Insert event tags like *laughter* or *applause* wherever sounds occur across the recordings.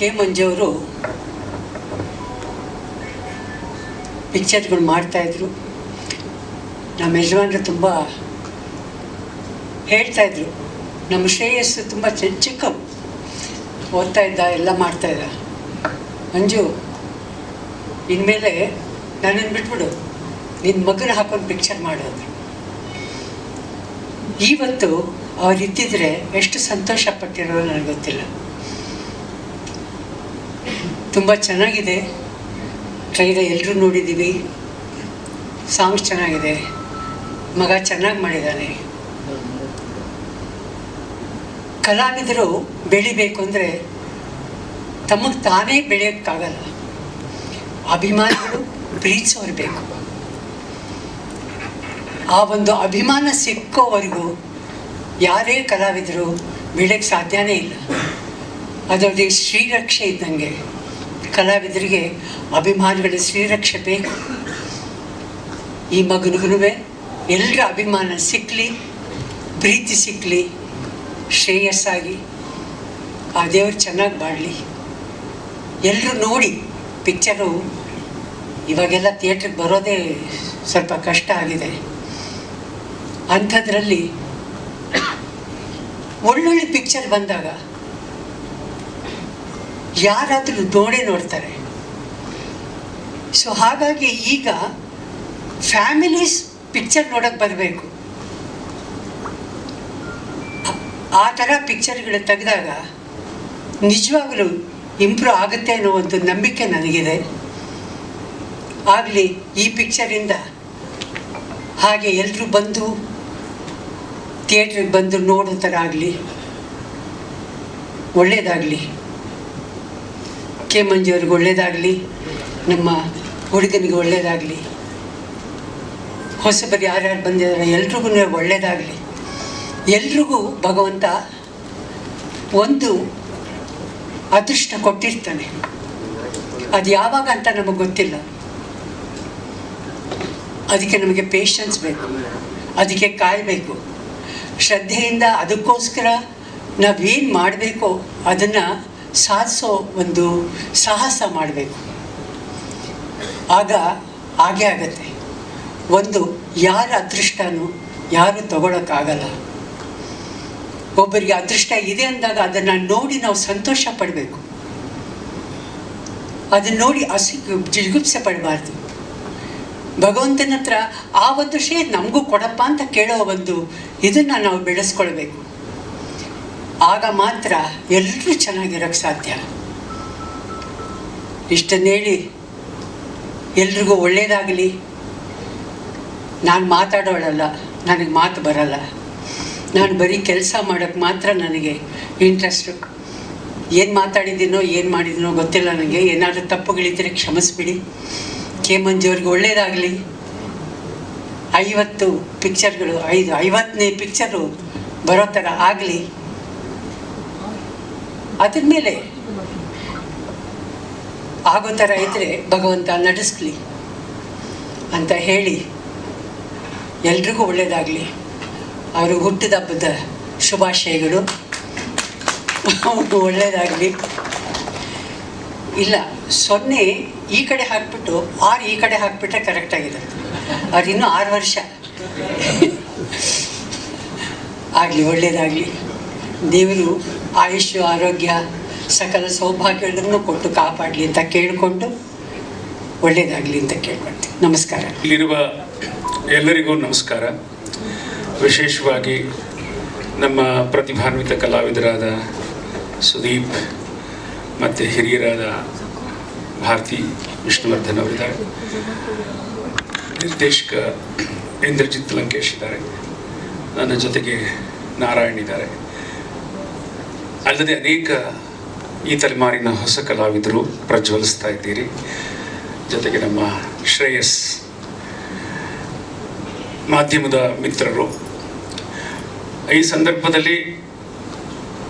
K ಮಂಜವರು ಪಿಕ್ಚರ್ಗಳು ಮಾಡ್ತಾಯಿದ್ರು. ನಮ್ಮ ಯಜಮಾನರು ತುಂಬ ಹೇಳ್ತಾಯಿದ್ರು. ನಮ್ಮ ಶ್ರೇಯಸ್ಸು ತುಂಬ ಚಿಕ್ಕ ಚಿಕ್ಕ ಓದ್ತಾ ಇದ್ದ ಎಲ್ಲ ಮಾಡ್ತಾ ಇದ್ದ ಮಂಜು, ಇನ್ಮೇಲೆ ನನ್ನನ್ನು ಬಿಟ್ಬಿಡು. ನಿನ್ನ ಮಗನ ಹಾಕೊಂಡು ಪಿಕ್ಚರ್ ಮಾಡೋದು ಇವತ್ತು ಅವ್ರು ಇದ್ದಿದ್ರೆ ಎಷ್ಟು ಸಂತೋಷ ಪಟ್ಟಿರೋ ನನಗೆ ಗೊತ್ತಿಲ್ಲ. ತುಂಬ ಚೆನ್ನಾಗಿದೆ. ಟ್ರೈಲರ್ ಎಲ್ಲರೂ ನೋಡಿದ್ದೀವಿ ಸಾಂಗ್ಸ್ ಚೆನ್ನಾಗಿದೆ. ಮಗ ಚೆನ್ನಾಗಿ ಮಾಡಿದ್ದಾನೆ ಕಲಾವಿದರು ಬೆಳಿಬೇಕು ಅಂದರೆ ತಮಗೆ ತಾನೇ ಬೆಳೆಯೋಕ್ಕಾಗಲ್ಲ. ಅಭಿಮಾನಿಗಳು ಪ್ರೀತಿಸೋರು ಬೇಕು. ಆ ಒಂದು ಅಭಿಮಾನ ಸಿಕ್ಕೋವರೆಗೂ ಯಾರೇ ಕಲಾವಿದರು ಬೆಳೆಯಕ್ಕೆ ಸಾಧ್ಯನೇ ಇಲ್ಲ. ಅದರಲ್ಲಿ ಶ್ರೀರಕ್ಷೆ ಇದ್ದಂಗೆ. ಕಲಾವಿದರಿಗೆ ಅಭಿಮಾನಿಗಳ ಶ್ರೀರಕ್ಷೆ ಬೇಕು. ಈ ಮಗನಿಗೂ ಎಲ್ಲರ ಅಭಿಮಾನ ಸಿಕ್ಕಲಿ ಪ್ರೀತಿ ಸಿಕ್ಕಲಿ ಶ್ರೇಯಸ್ಸಾಗಿ. ಆ ದೇವರು ಚೆನ್ನಾಗಿ ಬಾಳಲಿ ಎಲ್ಲರೂ ನೋಡಿ ಪಿಕ್ಚರು ಇವಾಗೆಲ್ಲ ಥಿಯೇಟ್ರಿಗೆ ಬರೋದೇ ಸ್ವಲ್ಪ ಕಷ್ಟ ಆಗಿದೆ. ಅಂಥದ್ರಲ್ಲಿ ಒಳ್ಳೊಳ್ಳೆ ಪಿಕ್ಚರ್ ಬಂದಾಗ ಯಾರಾದರೂ ನೋಡೇ ನೋಡ್ತಾರೆ. ಸೊ ಹಾಗಾಗಿ ಈಗ ಫ್ಯಾಮಿಲೀಸ್ ಪಿಕ್ಚರ್ ನೋಡೋಕ್ಕೆ ಬರಬೇಕು. ಆ ಥರ ಪಿಕ್ಚರ್ಗಳು ತೆಗೆದಾಗ ನಿಜವಾಗಲೂ ಇಂಪ್ರೂವ್ ಆಗುತ್ತೆ ಅನ್ನೋ ಒಂದು ನಂಬಿಕೆ ನನಗಿದೆ. ಆಗಲಿ, ಈ ಪಿಕ್ಚರಿಂದ ಹಾಗೆ ಎಲ್ಲರೂ ಬಂದು ಥಿಯೇಟ್ರಿಗೆ ಬಂದು ನೋಡೋ ಥರ ಆಗಲಿ ಒಳ್ಳೆಯದಾಗಲಿ ಕೆ ಮಂಜುವ್ರಿಗೆ ಒಳ್ಳೆಯದಾಗಲಿ ನಮ್ಮ ಹುಡುಗನಿಗೆ ಒಳ್ಳೆಯದಾಗಲಿ ಹೊಸಬರು ಯಾರ್ಯಾರು ಬಂದಿದ್ದಾರೆ ಎಲ್ರಿಗೂ ಒಳ್ಳೆಯದಾಗಲಿ ಎಲ್ರಿಗೂ ಭಗವಂತ ಒಂದು ಅದೃಷ್ಟ ಕೊಟ್ಟಿರ್ತಾನೆ. ಅದು ಯಾವಾಗ ಅಂತ ನಮಗೆ ಗೊತ್ತಿಲ್ಲ. ಅದಕ್ಕೆ ನಮಗೆ ಪೇಷನ್ಸ್ ಬೇಕು. ಅದಕ್ಕೆ ಕಾಯಬೇಕು. ಶ್ರದ್ಧೆಯಿಂದ ಅದಕ್ಕೋಸ್ಕರ ನಾವೇನು ಮಾಡಬೇಕೋ ಅದನ್ನು ಸಾಧಿಸೋ ಒಂದು ಸಾಹಸ ಮಾಡಬೇಕು. ಆಗ ಹಾಗೆ ಆಗತ್ತೆ. ಒಂದು ಯಾರ ಅದೃಷ್ಟನೂ ಯಾರು ತಗೊಳಕ್ಕಾಗಲ್ಲ. ಒಬ್ಬರಿಗೆ ಅದೃಷ್ಟ ಇದೆ ಅಂದಾಗ ಅದನ್ನು ನೋಡಿ ನಾವು ಸಂತೋಷ ಪಡಬೇಕು. ಅದನ್ನು ನೋಡಿ ಹಸಿ ಜಿಗುಪ್ಸೆ ಪಡಬಾರ್ದು. ಭಗವಂತನ ಹತ್ರ ಆ ಒಂದು ಶೇ ನಮಗೂ ಕೊಡಪ್ಪ ಅಂತ ಕೇಳೋ ಒಂದು ಇದನ್ನು ನಾವು ಬೆಳೆಸ್ಕೊಳ್ಬೇಕು. ಆಗ ಮಾತ್ರ ಎಲ್ಲರೂ ಚೆನ್ನಾಗಿರೋಕ್ಕೆ ಸಾಧ್ಯ. ಇಷ್ಟನ್ನೇಳಿ ಎಲ್ರಿಗೂ ಒಳ್ಳೆಯದಾಗಲಿ ನಾನು ಮಾತಾಡೋಳಲ್ಲ, ನನಗೆ ಮಾತು ಬರಲ್ಲ. ನಾನು ಬರೀ ಕೆಲಸ ಮಾಡೋಕ್ಕೆ ಮಾತ್ರ ನನಗೆ ಇಂಟ್ರೆಸ್ಟು ಏನು ಮಾತಾಡಿದ್ದೀನೋ, ಏನು ಮಾಡಿದ್ದೀನೋ ಗೊತ್ತಿಲ್ಲ ನನಗೆ ಏನಾದರೂ ತಪ್ಪುಗಳಿದ್ದರೆ ಕ್ಷಮಿಸ್ಬಿಡಿ. ಕೆ ಮಂಜುವ್ರಿಗೆ ಒಳ್ಳೇದಾಗಲಿ. ಐವತ್ತು ಪಿಕ್ಚರ್ಗಳು ಐದು ಐವತ್ತನೇ ಪಿಕ್ಚರು ಬರೋ ಥರ ಆಗಲಿ. ಅದ್ರ ಮೇಲೆ ಆಗೋ ಥರ ಇದ್ದರೆ ಭಗವಂತ ನಡೆಸ್ಲಿ ಅಂತ ಹೇಳಿ ಎಲ್ರಿಗೂ ಒಳ್ಳೆಯದಾಗಲಿ ಅವರು ಹುಟ್ಟಿದ ಹಬ್ಬದ ಶುಭಾಶಯಗಳು. ಒಳ್ಳೆಯದಾಗಲಿ ಇಲ್ಲ, ಸೊನ್ನೆ ಈ ಕಡೆ ಹಾಕ್ಬಿಟ್ಟು ಆರು ಈ ಕಡೆ ಹಾಕ್ಬಿಟ್ರೆ ಕರೆಕ್ಟಾಗಿದೆ ಅವ್ರು ಇನ್ನೂ ಆರು ವರ್ಷ. ಆಗಲಿ ಒಳ್ಳೆಯದಾಗಲಿ ದೇವರು ಆಯುಷ್ಯ, ಆರೋಗ್ಯ, ಸಕಲ ಸೌಭಾಗ್ಯಗಳನ್ನು ಕೊಟ್ಟು ಕಾಪಾಡಲಿ ಅಂತ ಕೇಳಿಕೊಂಡು ಒಳ್ಳೆಯದಾಗಲಿ ಅಂತ ಕೇಳ್ಕೊಳ್ತೀನಿ. ನಮಸ್ಕಾರ. ಇಲ್ಲಿರುವ ಎಲ್ಲರಿಗೂ ನಮಸ್ಕಾರ. ವಿಶೇಷವಾಗಿ ನಮ್ಮ ಪ್ರತಿಭಾನ್ವಿತ ಕಲಾವಿದರಾದ ಸುದೀಪ್ ಮತ್ತು ಹಿರಿಯರಾದ ಭಾರತಿ ವಿಷ್ಣುವರ್ಧನ್ ಅವರಿದ್ದಾರೆ. ನಿರ್ದೇಶಕ ಇಂದ್ರಜಿತ್ ಲಂಕೇಶ್ ಇದ್ದಾರೆ. ನನ್ನ ಜೊತೆಗೆ ನಾರಾಯಣ್ ಇದ್ದಾರೆ. ಅಲ್ಲದೆ ಅನೇಕ ಈ ತಲೆಮಾರಿನ ಹೊಸ ಕಲಾವಿದರು ಪ್ರಜ್ವಲಿಸ್ತಾ ಇದ್ದೀರಿ. ಜೊತೆಗೆ ನಮ್ಮ ಶ್ರೇಯಸ್ ಮಾಧ್ಯಮದ ಮಿತ್ರರು. ಈ ಸಂದರ್ಭದಲ್ಲಿ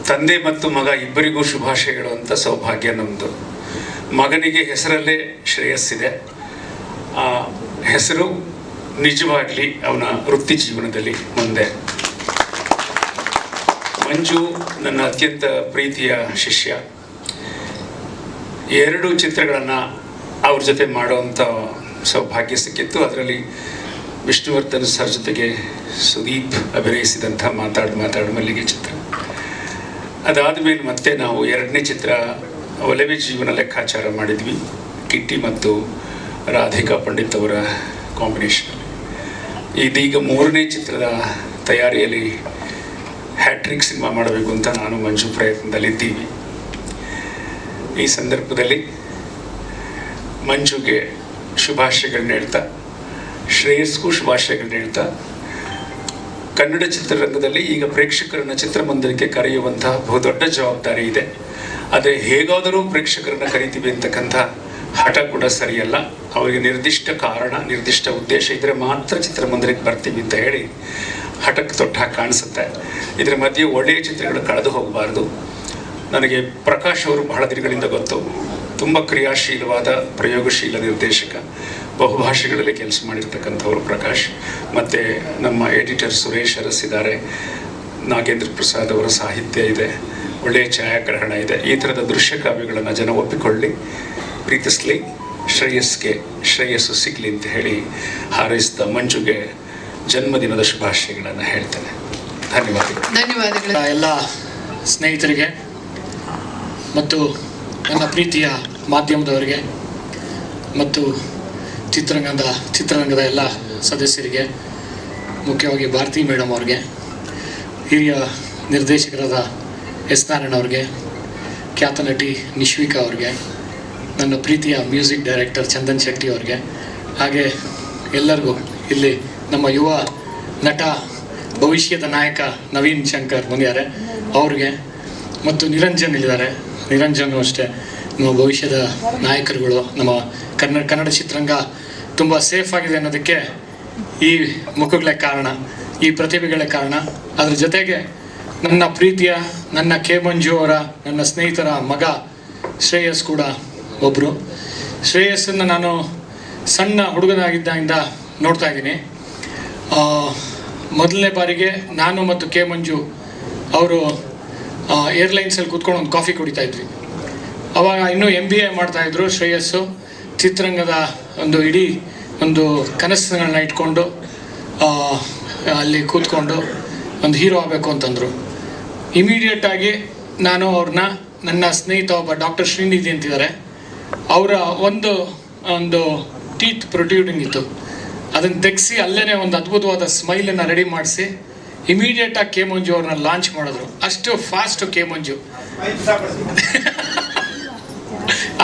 ತಂದೆ ಮತ್ತು ಮಗ ಇಬ್ಬರಿಗೂ ಶುಭಾಶಯಗಳು ಅಂತ ಸೌಭಾಗ್ಯ ನಮ್ಮದು ಮಗನಿಗೆ ಹೆಸರಲ್ಲೇ ಶ್ರೇಯಸ್ಸಿದೆ ಆ ಹೆಸರು ನಿಜವಾಗಲಿ ಅವನ ವೃತ್ತಿ ಜೀವನದಲ್ಲಿ ಮುಂದೆ. ಮಂಜು ನನ್ನ ಅತ್ಯಂತ ಪ್ರೀತಿಯ ಶಿಷ್ಯ. ಎರಡು ಚಿತ್ರಗಳನ್ನು ಅವ್ರ ಜೊತೆ ಮಾಡುವಂಥ ಸೌಭಾಗ್ಯ ಸಿಕ್ಕಿತ್ತು. ಅದರಲ್ಲಿ ವಿಷ್ಣುವರ್ಧನ್ ಸರ್ ಜೊತೆಗೆ ಸುದೀಪ್ ಅಭಿನಯಿಸಿದಂಥ ಮಾತಾಡು ಮಾತಾಡು ಮಲ್ಲಿಗೆ ಚಿತ್ರ. ಅದಾದ ಮೇಲೆ ಮತ್ತೆ ನಾವು ಎರಡನೇ ಚಿತ್ರ ಒಲವೆ ಜೀವನ ಲೆಕ್ಕಾಚಾರ ಮಾಡಿದ್ವಿ. ಕಿಟ್ಟಿ ಮತ್ತು ರಾಧಿಕಾ ಪಂಡಿತ್ ಅವರ ಕಾಂಬಿನೇಷನ್ ಇದೀಗ ಮೂರನೇ ಚಿತ್ರದ ತಯಾರಿಯಲ್ಲಿ ಹ್ಯಾಟ್ರಿಕ್ ಸಿನಿಮಾ ಮಾಡಬೇಕು ಅಂತ ನಾನು ಮಂಜು ಪ್ರಯತ್ನದಲ್ಲಿದ್ದೀವಿ. ಈ ಸಂದರ್ಭದಲ್ಲಿ ಮಂಜುಗೆ ಶುಭಾಶಯಗಳನ್ನ ಹೇಳ್ತಾ ಶ್ರೇಯಸ್ಗೂ ಶುಭಾಶಯಗಳನ್ನ ಹೇಳ್ತಾ ಕನ್ನಡ ಚಿತ್ರರಂಗದಲ್ಲಿ ಈಗ ಪ್ರೇಕ್ಷಕರನ್ನ ಚಿತ್ರಮಂದಿರಕ್ಕೆ ಕರೆಯುವಂತಹ ಬಹುದೊಡ್ಡ ಜವಾಬ್ದಾರಿ ಇದೆ. ಆದರೆ ಹೇಗಾದರೂ ಪ್ರೇಕ್ಷಕರನ್ನ ಕರಿತೀವಿ ಅಂತಕ್ಕಂಥ ಹಠ ಕೂಡ ಸರಿಯಲ್ಲ. ಅವರಿಗೆ ನಿರ್ದಿಷ್ಟ ಕಾರಣ, ನಿರ್ದಿಷ್ಟ ಉದ್ದೇಶ ಇದ್ರೆ ಮಾತ್ರ ಚಿತ್ರಮಂದಿರಕ್ಕೆ ಬರ್ತೀವಿ ಅಂತ ಹೇಳಿ ಹಠಕ್ಕೆ ತೊಟ್ಟ ಹಾಕಿ ಕಾಣಿಸುತ್ತೆ. ಇದರ ಮಧ್ಯೆ ಒಳ್ಳೆಯ ಚಿತ್ರಗಳು ಕಳೆದು ಹೋಗಬಾರ್ದು. ನನಗೆ ಪ್ರಕಾಶ್ ಅವರು ಬಹಳ ದಿನಗಳಿಂದ ಗೊತ್ತು. ತುಂಬ ಕ್ರಿಯಾಶೀಲವಾದ, ಪ್ರಯೋಗಶೀಲ ನಿರ್ದೇಶಕ. ಬಹುಭಾಷೆಗಳಲ್ಲಿ ಕೆಲಸ ಮಾಡಿರ್ತಕ್ಕಂಥವ್ರು ಪ್ರಕಾಶ್. ಮತ್ತು ನಮ್ಮ ಎಡಿಟರ್ ಸುರೇಶ್ ಅರಸಿದ್ದಾರೆ. ನಾಗೇಂದ್ರ ಪ್ರಸಾದ್ ಅವರ ಸಾಹಿತ್ಯ ಇದೆ. ಒಳ್ಳೆಯ ಛಾಯಾಗ್ರಹಣ ಇದೆ. ಈ ಥರದ ದೃಶ್ಯ ಕಾವ್ಯಗಳನ್ನು ಜನ ಒಪ್ಪಿಕೊಳ್ಳಿ, ಪ್ರೀತಿಸ್ಲಿ. ಶ್ರೇಯಸ್ಗೆ ಶ್ರೇಯಸ್ಸು ಸಿಗಲಿ ಅಂತ ಹೇಳಿ ಹಾರೈಸಿದ ಮಂಜುಗೆ ಜನ್ಮದಿನದ ಶುಭಾಶಯಗಳನ್ನು ಹೇಳ್ತೇನೆ. ಧನ್ಯವಾದಗಳು. ಧನ್ಯವಾದಗಳು. ಎಲ್ಲ ಸ್ನೇಹಿತರಿಗೆ ಮತ್ತು ನನ್ನ ಪ್ರೀತಿಯ ಮಾಧ್ಯಮದವರಿಗೆ ಮತ್ತು ಚಿತ್ರರಂಗದ ಚಿತ್ರರಂಗದ ಎಲ್ಲ ಸದಸ್ಯರಿಗೆ ಮುಖ್ಯವಾಗಿ ಭಾರತಿ ಮೇಡಮ್ ಅವ್ರಿಗೆ ಹಿರಿಯ ನಿರ್ದೇಶಕರಾದ ಎಸ್ ನಾರಾಯಣ ಅವ್ರಿಗೆ ಖ್ಯಾತ ನಟಿ ನಿಶ್ವಿಕಾ ಅವ್ರಿಗೆ ನನ್ನ ಪ್ರೀತಿಯ ಮ್ಯೂಸಿಕ್ ಡೈರೆಕ್ಟರ್ ಚಂದನ್ ಶೆಟ್ಟಿ ಅವ್ರಿಗೆ ಹಾಗೆ ಎಲ್ಲರಿಗೂ ಇಲ್ಲಿ ನಮ್ಮ ಯುವ ನಟ, ಭವಿಷ್ಯದ ನಾಯಕ ನವೀನ್ ಶಂಕರ್ ಬಂದಿದ್ದಾರೆ. ಅವ್ರಿಗೆ ಮತ್ತು ನಿರಂಜನ್ ಇಲ್ಲಿದ್ದಾರೆ. ನಿರಂಜನ್ ಅಷ್ಟೇ. ನಮ್ಮ ಭವಿಷ್ಯದ ನಾಯಕರುಗಳು, ನಮ್ಮ ಕನ್ನಡ ಕನ್ನಡ ಚಿತ್ರರಂಗ ತುಂಬ ಸೇಫ್ ಆಗಿದೆ ಅನ್ನೋದಕ್ಕೆ ಈ ಮುಖಗಳೇ ಕಾರಣ. ಈ ಪ್ರತಿಭೆಗಳೇ ಕಾರಣ. ಅದ್ರ ಜೊತೆಗೆ ನನ್ನ ಪ್ರೀತಿಯ, ನನ್ನ ಕೆ ಮಂಜು ಅವರ, ನನ್ನ ಸ್ನೇಹಿತರ ಮಗ ಶ್ರೇಯಸ್ ಕೂಡ ಒಬ್ಬರು ಶ್ರೇಯಸ್ಸನ್ನು ನಾನು ಸಣ್ಣ ಹುಡುಗನಾಗಿದ್ದಾಗಿಂದ ನೋಡ್ತಾ ಇದ್ದೀನಿ. ಮೊದಲನೇ ಬಾರಿಗೆ ನಾನು ಮತ್ತು ಕೆ ಮಂಜು ಅವರು ಏರ್ಲೈನ್ಸಲ್ಲಿ ಕೂತ್ಕೊಂಡು ಒಂದು ಕಾಫಿ ಕುಡಿತಾ ಇದ್ವಿ. ಅವಾಗ ಇನ್ನೂ ಎಂ ಬಿ ಎ ಮಾಡ್ತಾಯಿದ್ರು ಶ್ರೇಯಸ್ಸು. ಚಿತ್ರರಂಗದ ಒಂದು ಇಡೀ ಒಂದು ಕನಸುಗಳನ್ನ ಇಟ್ಕೊಂಡು ಅಲ್ಲಿ ಕೂತ್ಕೊಂಡು ಒಂದು ಹೀರೋ ಆಗಬೇಕು ಅಂತಂದರು. ಇಮಿಡಿಯೇಟಾಗಿ ನಾನು ಅವ್ರನ್ನ, ನನ್ನ ಸ್ನೇಹಿತ ಒಬ್ಬ ಡಾಕ್ಟರ್ ಶ್ರೀನಿಧಿ ಅಂತಿದ್ದಾರೆ. ಅವರ ಒಂದು ಒಂದು ಟೀತ್ ಪ್ರೊಟ್ಯೂಡಿಂಗ್ ಇತ್ತು. ಅದನ್ನು ತೆಗೆಸಿ ಅಲ್ಲೇ ಒಂದು ಅದ್ಭುತವಾದ ಸ್ಮೈಲನ್ನು ರೆಡಿ ಮಾಡಿಸಿ ಇಮಿಡಿಯೇಟಾಗಿ ಕೆ ಮಂಜು ಅವ್ರನ್ನ ಲಾಂಚ್ ಮಾಡಿದ್ರು. ಅಷ್ಟು ಫಾಸ್ಟ್ ಕೆ ಮಂಜು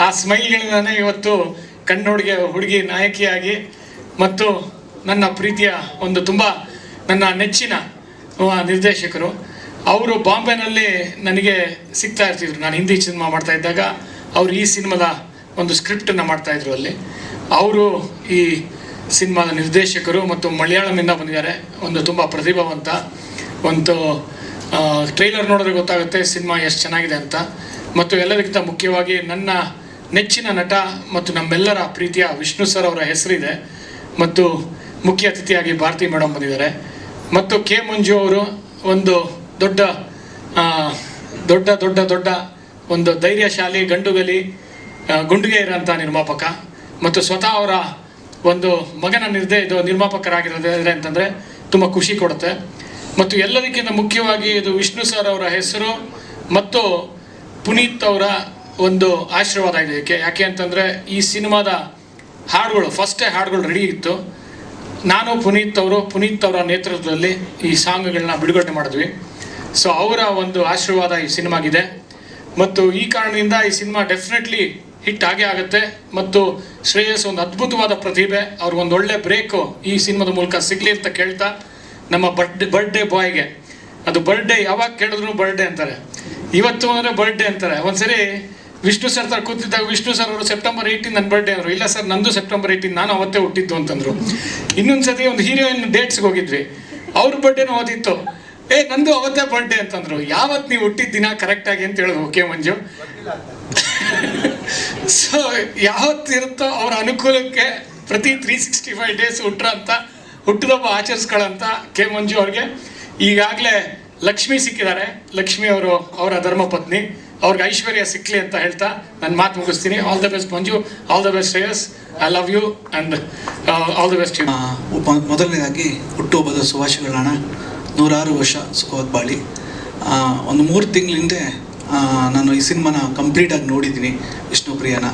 ಆ ಸ್ಮೈಲ್ಗಳಿಂದಾನೆ ಇವತ್ತು ಕಣ್ಣುಡುಗೆ ಹುಡುಗಿ ನಾಯಕಿಯಾಗಿ ಮತ್ತು ನನ್ನ ಪ್ರೀತಿಯ ಒಂದು ತುಂಬ ನನ್ನ ನೆಚ್ಚಿನ ನಿರ್ದೇಶಕರು. ಅವರು ಬಾಂಬೆನಲ್ಲಿ ನನಗೆ ಸಿಗ್ತಾ ಇರ್ತಿದ್ರು. ನಾನು ಹಿಂದಿ ಸಿನಿಮಾ ಮಾಡ್ತಾ ಇದ್ದಾಗ ಅವರು ಈ ಸಿನಿಮಾದ ಒಂದು ಸ್ಕ್ರಿಪ್ಟನ್ನು ಮಾಡ್ತಾಯಿದ್ರು ಅಲ್ಲಿ. ಅವರು ಈ ಸಿನಿಮಾದ ನಿರ್ದೇಶಕರು ಮತ್ತು ಮಲಯಾಳಮಿಂದ ಬಂದಿದ್ದಾರೆ. ಒಂದು ತುಂಬ ಪ್ರತಿಭಾವಂತ, ಒಂದು ಟ್ರೈಲರ್ ನೋಡಿದ್ರೆ ಗೊತ್ತಾಗುತ್ತೆ ಸಿನಿಮಾ ಎಷ್ಟು ಚೆನ್ನಾಗಿದೆ ಅಂತ. ಮತ್ತು ಎಲ್ಲದಕ್ಕಿಂತ ಮುಖ್ಯವಾಗಿ ನನ್ನ ನೆಚ್ಚಿನ ನಟ ಮತ್ತು ನಮ್ಮೆಲ್ಲರ ಪ್ರೀತಿಯ ವಿಷ್ಣು ಸರ್ ಅವರ ಹೆಸರಿದೆ. ಮತ್ತು ಮುಖ್ಯ ಅತಿಥಿಯಾಗಿ ಭಾರತಿ ಮೇಡಮ್ ಬಂದಿದ್ದಾರೆ. ಮತ್ತು ಕೆ ಮಂಜು ಅವರು ಒಂದು ದೊಡ್ಡ ದೊಡ್ಡ ದೊಡ್ಡ ದೊಡ್ಡ ಒಂದು ಧೈರ್ಯಶಾಲಿ, ಗಂಡುಗಲಿ ಗುಂಡುಗೆ ಗುಂಡಿಗೆ ಇರೋಂಥ ನಿರ್ಮಾಪಕ. ಮತ್ತು ಸ್ವತಃ ಅವರ ಒಂದು ಮಗನ ನಿರ್ದೇ ಇದು ನಿರ್ಮಾಪಕರಾಗಿರೋದ್ರೆ ಅಂತಂದರೆ ತುಂಬ ಖುಷಿ ಕೊಡುತ್ತೆ. ಮತ್ತು ಎಲ್ಲದಕ್ಕಿಂತ ಮುಖ್ಯವಾಗಿ ಇದು ವಿಷ್ಣು ಸರ್ ಅವರ ಹೆಸರು ಮತ್ತು ಪುನೀತ್ ಅವರ ಒಂದು ಆಶೀರ್ವಾದ ಇದೆ ಇದಕ್ಕೆ ಯಾಕೆ ಅಂತಂದರೆ ಈ ಸಿನಿಮಾದ ಹಾಡುಗಳು ಫಸ್ಟೇ ಹಾಡುಗಳು ರೆಡಿ ಇತ್ತು. ನಾನು ಪುನೀತ್ ಅವರು, ಪುನೀತ್ ಅವರ ನೇತೃತ್ವದಲ್ಲಿ ಈ ಸಾಂಗ್ಗಳನ್ನ ಬಿಡುಗಡೆ ಮಾಡಿದ್ವಿ. ಸೊ ಅವರ ಒಂದು ಆಶೀರ್ವಾದ ಈ ಸಿನಿಮಾಗಿದೆ. ಮತ್ತು ಈ ಕಾರಣದಿಂದ ಈ ಸಿನಿಮಾ ಡೆಫಿನೆಟ್ಲಿ ಹಿಟ್ ಆಗೇ ಆಗುತ್ತೆ. ಮತ್ತು ಶ್ರೇಯಸ್ ಒಂದು ಅದ್ಭುತವಾದ ಪ್ರತಿಭೆ. ಅವ್ರಿಗೊಂದು ಒಳ್ಳೆ ಬ್ರೇಕು ಈ ಸಿನಿಮಾದ ಮೂಲಕ ಸಿಗಲಿ ಅಂತ ಕೇಳ್ತಾ ನಮ್ಮ ಬರ್ಡೇ ಬರ್ಡೇ ಬಾಯ್ಗೆ ಅದು ಬರ್ಡೇ ಯಾವಾಗ ಕೇಳಿದ್ರು ಬರ್ಡೇ ಅಂತಾರೆ. ಇವತ್ತು ಅಂದರೆ ಬರ್ಡೇ ಅಂತಾರೆ. ಒಂದ್ಸರಿ ವಿಷ್ಣು ಸರ್ ತರ ಕೂತಿದ್ದಾಗ ವಿಷ್ಣು ಸರ್ ಅವರು ಸೆಪ್ಟೆಂಬರ್ ಏಯ್ಟೀನ್ ನನ್ನ ಬರ್ಡೇ ಅಂದರು. ಇಲ್ಲ ಸರ್ ನಂದು ಸೆಪ್ಟೆಂಬರ್ ಏಯ್ಟೀನ್ ನಾನು ಅವತ್ತೇ ಹುಟ್ಟಿದ್ದು ಅಂತಂದ್ರು. ಇನ್ನೊಂದು ಸತಿ ಒಂದು ಹೀರೋಯಿನ್ ಡೇಟ್ಸ್ಗೆ ಹೋಗಿದ್ವಿ. ಅವ್ರ ಬರ್ಡೇನೂ ಓದಿತ್ತು ಏ, ನಂದು ಅವತ್ತೇ ಬರ್ಡೇ ಅಂತಂದ್ರು. ಯಾವತ್ತು ನೀವು ಹುಟ್ಟಿದ ದಿನ ಕರೆಕ್ಟಾಗಿ ಅಂತ ಹೇಳೋದು ಓಕೆ ಮಂಜು. *laughs* ಸೊ ಯಾವತ್ತಿರುತ್ತೋ ಅವರ ಅನುಕೂಲಕ್ಕೆ ಪ್ರತಿ ತ್ರೀ ಸಿಕ್ಸ್ಟಿ ಫೈವ್ ಡೇಸ್ ಹುಟ್ಟ್ರ ಅಂತ ಹುಟ್ಟಿದಬ್ಬ ಆಚರಿಸ್ಕೊಳ್ಳಂತ ಕೆ ಮಂಜು ಅವ್ರಿಗೆ. ಈಗಾಗಲೇ ಲಕ್ಷ್ಮಿ ಸಿಕ್ಕಿದ್ದಾರೆ. ಲಕ್ಷ್ಮಿ ಅವರು ಅವರ ಧರ್ಮಪತ್ನಿ ಅವ್ರಿಗೆ ಐಶ್ವರ್ಯ ಸಿಕ್ಕಲಿ ಅಂತ ಹೇಳ್ತಾ ನನ್ನ ಮಾತು ಮುಗಿಸ್ತೀನಿ. All the best Manju. All the best Shreyas. I love you and all the best ಉಪ ಮೊದಲನೇದಾಗಿ ಹುಟ್ಟುಹಬ್ಬದ ಶುಭಾಶಯಗಳಣ್ಣ ನೂರಾರು ವರ್ಷ ಸುಖವಾದ ಬಾಳಿ. ಒಂದು ಮೂರು ತಿಂಗಳ ಹಿಂದೆ ಆ, ನಾನು ಈ ಸಿನಿಮಾನ ಕಂಪ್ಲೀಟಾಗಿ ನೋಡಿದ್ದೀನಿ ವಿಷ್ಣುಪ್ರಿಯನ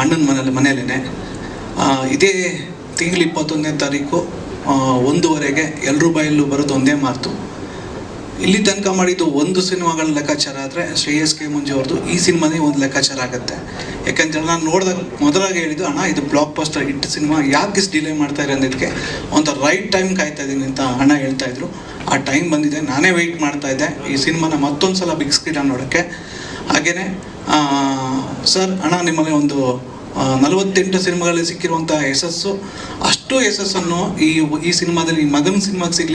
ಅಣ್ಣನ ಮನೇಲಿ ಮನೆಯಲ್ಲೇ ಇದೇ ತಿಂಗಳು ಇಪ್ಪತ್ತೊಂದನೇ ತಾರೀಕು ಒಂದೂವರೆಗೆ ಎಲ್ಲರೂ ಬಾಯಲ್ಲೂ ಬರೋದು ಒಂದೇ ಮಾತು. ಇಲ್ಲಿ ತನಕ ಮಾಡಿದ್ದು ಒಂದು ಸಿನಿಮಾಗಳ ಲೆಕ್ಕಾಚಾರ ಆದರೆ ಶ್ರೇಯಸ್ ಕೆ ಮುಂಜಿ ಅವ್ರದ್ದು ಈ ಸಿನಿಮಾನೇ ಒಂದು ಲೆಕ್ಕಾಚಾರ ಆಗುತ್ತೆ. ಯಾಕಂತೇಳಿ ನಾನು ನೋಡಿದಾಗ ಮೊದಲಾಗಿ ಹೇಳಿದ್ದು, ಅಣ್ಣ, ಇದು ಬ್ಲಾಕ್ ಪಾಸ್ಟರ್ ಹಿಟ್ ಸಿನಿಮಾ, ಯಾಕೆ ಇಷ್ಟು ಡಿಲೇ ಮಾಡ್ತಾ ಇರೋ ಅನ್ನೋದಕ್ಕೆ ಒಂದು ರೈಟ್ ಟೈಮ್ ಕಾಯ್ತಾ ಇದ್ದೀನಿ ಅಂತ ಅಣ್ಣ ಹೇಳ್ತಾ ಇದ್ರು. ಆ ಟೈಮ್ ಬಂದಿದೆ, ನಾನೇ ವೆಯ್ಟ್ ಮಾಡ್ತಾ ಇದ್ದೆ. ಈ ಸಿನಿಮಾನ ಮತ್ತೊಂದು ಸಲ ಬಿಗ್ ಸ್ಕ್ರೀನ್ ನೋಡೋಕ್ಕೆ. ಹಾಗೆಯೇ ಸರ್, ಅಣ್ಣ, ನಿಮ್ಮಲ್ಲಿ ಒಂದು ನಲವತ್ತೆಂಟು ಸಿನಿಮಾಗಳಲ್ಲಿ ಸಿಕ್ಕಿರುವಂಥ ಯಶಸ್ಸು, ಅಷ್ಟು ಯಶಸ್ಸನ್ನು ಈ ಈ ಸಿನಿಮಾದಲ್ಲಿ ಮಗನ ಸಿನಿಮಾಗೆ ಸಿಗಲಿ